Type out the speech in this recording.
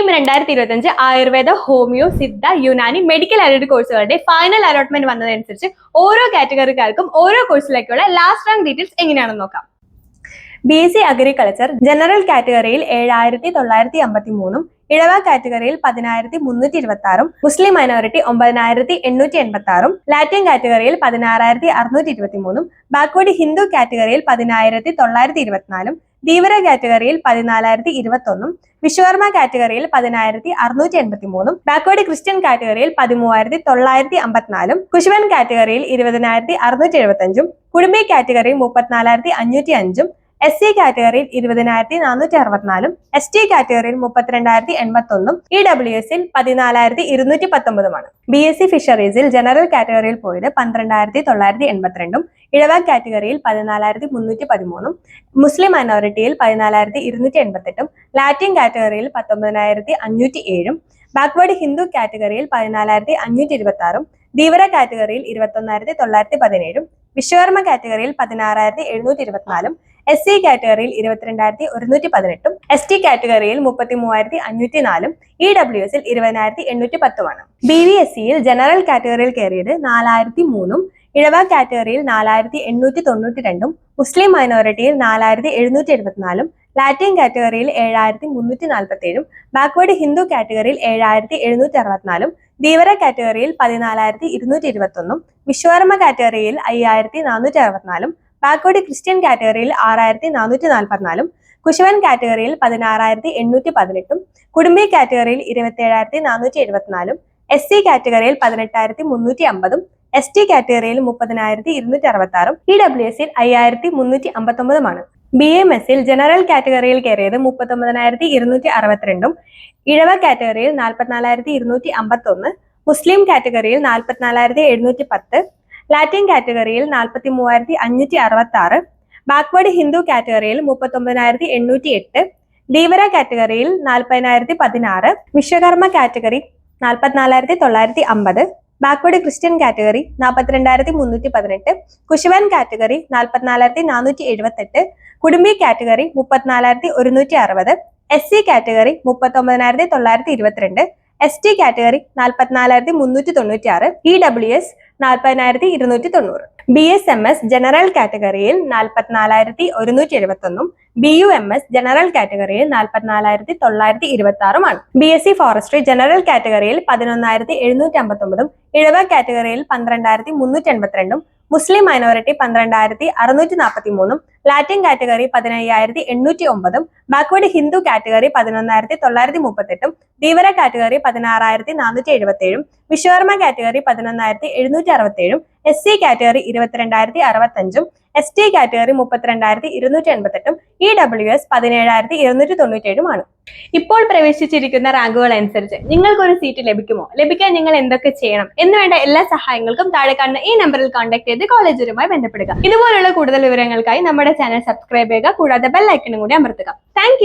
കീം രണ്ടായിരത്തി ഇരുപത്തഞ്ച് Ayurveda homeo Siddha Unani medical allied കോഴ്സുകളുടെ ഫൈനൽ അലോട്ട്മെന്റ് വന്നതനുസരിച്ച് ഓരോ കാറ്റഗറിക്കാർക്കും ഓരോ കോഴ്സിലേക്കുള്ള ലാസ്റ്റ് റാങ്ക് ഡീറ്റെയിൽസ് എങ്ങനെയാണെന്ന് നോക്കാം. B S C agriculture general കാറ്റഗറിയിൽ ഏഴായിരത്തി തൊള്ളായിരത്തി അമ്പത്തി മൂന്നും ഇഴവ കാറ്റഗറിയിൽ പതിനായിരത്തി മുന്നൂറ്റി ഇരുപത്തി ആറും മുസ്ലിം മൈനോറിറ്റി ഒമ്പതിനായിരത്തി എണ്ണൂറ്റി എൺപത്തി ആറും ലാറ്റിൻ കാറ്റഗറിയിൽ പതിനാറായിരത്തി അറുന്നൂറ്റി ഇരുപത്തി മൂന്നും ബാക്ക്വേഡ് ഹിന്ദു കാറ്റഗറിയിൽ പതിനായിരത്തി തൊള്ളായിരത്തി ഇരുപത്തിനാലും ധീവര കാറ്റഗറിയിൽ പതിനാലായിരത്തി ഇരുപത്തൊന്നും വിശ്വകർമ്മ കാറ്റഗറിയിൽ പതിനായിരത്തി അറുന്നൂറ്റി എൺപത്തി മൂന്നും ബാക്ക്വേർഡ് ക്രിസ്ത്യൻ കാറ്റഗറിയിൽ പതിമൂവായിരത്തി തൊള്ളായിരത്തി അമ്പത്തിനാലും കുശുവൻ കാറ്റഗറിയിൽ ഇരുപതിനായിരത്തി അറുന്നൂറ്റി എഴുപത്തഞ്ചും കുടുംബി കാറ്റഗറിയിൽ മുപ്പത്തിനാലായിരത്തി അഞ്ഞൂറ്റി അഞ്ചും എസ് സി കാറ്റഗറിയിൽ ഇരുപതിനായിരത്തി നാനൂറ്റി അറുപത്തിനാലും എസ് ടി കാറ്റഗറിയിൽ മുപ്പത്തിരണ്ടായിരത്തി എൺപത്തി ഒന്നും ഇ ഡബ്ല്യു എസിൽ പതിനാലായിരത്തി ഇരുന്നൂറ്റി പത്തൊമ്പതുമാണ് ബി എസ് സി ഫിഷറീസിൽ ജനറൽ കാറ്റഗറിയിൽ പോയത് പന്ത്രണ്ടായിരത്തി തൊള്ളായിരത്തി എൺപത്തിരണ്ടും ഇഴവ കാറ്റഗറിയിൽ പതിനാലായിരത്തി മുന്നൂറ്റി പതിമൂന്നും മുസ്ലിം മൈനോറിറ്റിയിൽ പതിനാലായിരത്തി ഇരുന്നൂറ്റി എൺപത്തെട്ടും ലാറ്റിൻ കാറ്റഗറിയിൽ പത്തൊമ്പതിനായിരത്തി അഞ്ഞൂറ്റി ഏഴും ബാക്ക്വേർഡ് ഹിന്ദു കാറ്റഗറിയിൽ പതിനാലായിരത്തി അഞ്ഞൂറ്റി ഇരുപത്തി ആറും ധീവര കാറ്റഗറിയിൽ ഇരുപത്തൊന്നായിരത്തി തൊള്ളായിരത്തി പതിനേഴും വിശ്വകർമ്മ കാറ്റഗറിയിൽ പതിനാറായിരത്തി എഴുന്നൂറ്റി ഇരുപത്തിനാലും എസ് സി കാറ്റഗറിയിൽ ഇരുപത്തിരണ്ടായിരത്തി ഒരുന്നൂറ്റി പതിനെട്ടും എസ് ടി കാറ്റഗറിയിൽ മുപ്പത്തി മൂവായിരത്തി അഞ്ഞൂറ്റി നാലും ഇ ഡബ്ല്യു എസിൽ ഇരുപതിനായിരത്തി എണ്ണൂറ്റി പത്തുമാണ് ബി വി എസ് സിയിൽ ജനറൽ കാറ്റഗറിയിൽ കയറിയത് നാലായിരത്തി മൂന്നും ഇഴവ കാറ്റഗറിയിൽ നാലായിരത്തി എണ്ണൂറ്റി തൊണ്ണൂറ്റി രണ്ടും മുസ്ലിം മൈനോറിറ്റിയിൽ നാലായിരത്തി എഴുന്നൂറ്റി എഴുപത്തിനാലും ലാറ്റിൻ കാറ്റഗറിയിൽ ഏഴായിരത്തി മുന്നൂറ്റി നാൽപ്പത്തി ഏഴും ബാക്ക്വേർഡ് ഹിന്ദു കാറ്റഗറിയിൽ ഏഴായിരത്തി എഴുന്നൂറ്റി അറുപത്തിനാലും ധീവര കാറ്റഗറിയിൽ പതിനാലായിരത്തി ഇരുന്നൂറ്റി ഇരുപത്തൊന്നും വിശ്വകർമ്മ കാറ്റഗറിയിൽ അയ്യായിരത്തി നാനൂറ്റി അറുപത്തിനാലും ബാക്ക്വേർഡ് ക്രിസ്ത്യൻ കാറ്റഗറിയിൽ ആറായിരത്തി നാനൂറ്റി നാൽപ്പത്തിനാലും കുശവൻ കാറ്റഗറിയിൽ പതിനാറായിരത്തി എണ്ണൂറ്റി പതിനെട്ടും കുടുംബി കാറ്റഗറിയിൽ ഇരുപത്തി ഏഴായിരത്തി നാനൂറ്റി എഴുപത്തിനാലും എസ് സി കാറ്റഗറിയിൽ പതിനെട്ടായിരത്തി മുന്നൂറ്റി അമ്പതും എസ് ടി കാറ്റഗറിയിൽ മുപ്പതിനായിരത്തി ഇരുന്നൂറ്റി അറുപത്തി ആറും ഇ ഡബ്ല്യു എസിൽ അയ്യായിരത്തി മുന്നൂറ്റി അമ്പത്തൊമ്പതുമാണ് ബി എം എസിൽ ജനറൽ കാറ്റഗറിയിൽ കയറിയത് മുപ്പത്തൊമ്പതിനായിരത്തി ഇരുന്നൂറ്റി അറുപത്തിരണ്ടും ഇഴവ കാറ്റഗറിയിൽ നാൽപ്പത്തിനാലായിരത്തി ഇരുന്നൂറ്റി അമ്പത്തൊന്ന് മുസ്ലിം കാറ്റഗറിയിൽ നാൽപ്പത്തിനാലായിരത്തി എഴുന്നൂറ്റി പത്ത് ലാറ്റിൻ കാറ്റഗറിയിൽ നാൽപ്പത്തി മൂവായിരത്തി അഞ്ഞൂറ്റി അറുപത്തി ആറ് ബാക്ക്വേർഡ് ഹിന്ദു കാറ്റഗറിയിൽ മുപ്പത്തൊമ്പതിനായിരത്തി എണ്ണൂറ്റി എട്ട് ധീവര കാറ്റഗറിയിൽ നാൽപ്പതിനായിരത്തി പതിനാറ് വിശ്വകർമ്മ കാറ്റഗറി നാൽപ്പത്തിനാലായിരത്തി തൊള്ളായിരത്തി അമ്പത് ബാക്ക്വേർഡ് ക്രിസ്ത്യൻ കാറ്റഗറി നാൽപ്പത്തിരണ്ടായിരത്തി മുന്നൂറ്റി പതിനെട്ട് കുശവൻ കാറ്റഗറി നാൽപ്പത്തിനാലായിരത്തി നാനൂറ്റി എഴുപത്തെട്ട് കുടുംബി കാറ്റഗറി മുപ്പത്തിനാലായിരത്തി ഒരുന്നൂറ്റി അറുപത് എസ് സി കാറ്റഗറി മുപ്പത്തൊമ്പതിനായിരത്തി തൊള്ളായിരത്തി ഇരുപത്തിരണ്ട് എസ് ടി കാറ്റഗറി നാൽപ്പത്തിനാലായിരത്തി മുന്നൂറ്റി തൊണ്ണൂറ്റി ആറ് ഇ ഡബ്ല്യു എസ് നാൽപ്പതിനായിരത്തി ഇരുന്നൂറ്റി തൊണ്ണൂറ് B S M S general കാറ്റഗറിയിൽ നാൽപ്പത്തിനാലായിരത്തി ഒരുന്നൂറ്റി എഴുപത്തൊന്നും B U M S general കാറ്റഗറിയിൽ നാൽപ്പത്തിനാലായിരത്തി തൊള്ളായിരത്തി ഇരുപത്തി ആറുമാണ് B S C forestry general കാറ്റഗറിയിൽ പതിനൊന്നായിരത്തി എഴുന്നൂറ്റി അമ്പത്തൊമ്പതും ഇഴവ കാറ്റഗറിയിൽ പന്ത്രണ്ടായിരത്തി മുന്നൂറ്റി എൺപത്തിരണ്ടും മുസ്ലിം മൈനോറിറ്റി പന്ത്രണ്ടായിരത്തി അറുന്നൂറ്റി നാൽപ്പത്തി മൂന്നും ലാറ്റിൻ കാറ്റഗറി പതിനയ്യായിരത്തി എണ്ണൂറ്റി ഒമ്പതും ബാക്ക്വേഡ് ഹിന്ദു കാറ്റഗറി പതിനൊന്നായിരത്തി തൊള്ളായിരത്തി മുപ്പത്തെട്ടും ധീവര കാറ്റഗറി പതിനാറായിരത്തി നാനൂറ്റി എഴുപത്തി ഏഴും വിശ്വകർമ്മ കാറ്റഗറി പതിനൊന്നായിരത്തി എഴുന്നൂറ്റി അറുപത്തി ഏഴും എസ് സി കാറ്റഗറി ഇരുപത്തിരണ്ടായിരത്തി അറുപത്തഞ്ചും എസ് ടി കാറ്റഗറി മുപ്പത്തിരണ്ടായിരത്തി ഇരുന്നൂറ്റി എൺപത്തെട്ടും ഇ ഡബ്ല്യു എസ് പതിനേഴായിരത്തി ഇരുന്നൂറ്റി തൊണ്ണൂറ്റി ഏഴുമാണ് ഇപ്പോൾ പ്രവേശിച്ചിരിക്കുന്ന റാങ്കുകൾ അനുസരിച്ച് നിങ്ങൾക്ക് ഒരു സീറ്റ് ലഭിക്കുമോ? ലഭിക്കാൻ നിങ്ങൾ എന്തൊക്കെ ചെയ്യണം? എന്ന് വേണ്ട എല്ലാ സഹായങ്ങൾക്കും താഴെ കാണുന്ന ഈ നമ്പറിൽ കോൺടാക്ട് ചെയ്ത് കോളേജുമായി ബന്ധപ്പെടുക. ഇതുപോലുള്ള കൂടുതൽ വിവരങ്ങൾക്കായി നമ്മുടെ ചാനൽ സബ്സ്ക്രൈബ് ചെയ്യുക കൂടാതെ ബെൽ ഐക്കണും കൂടി അമർത്തുക. താങ്ക്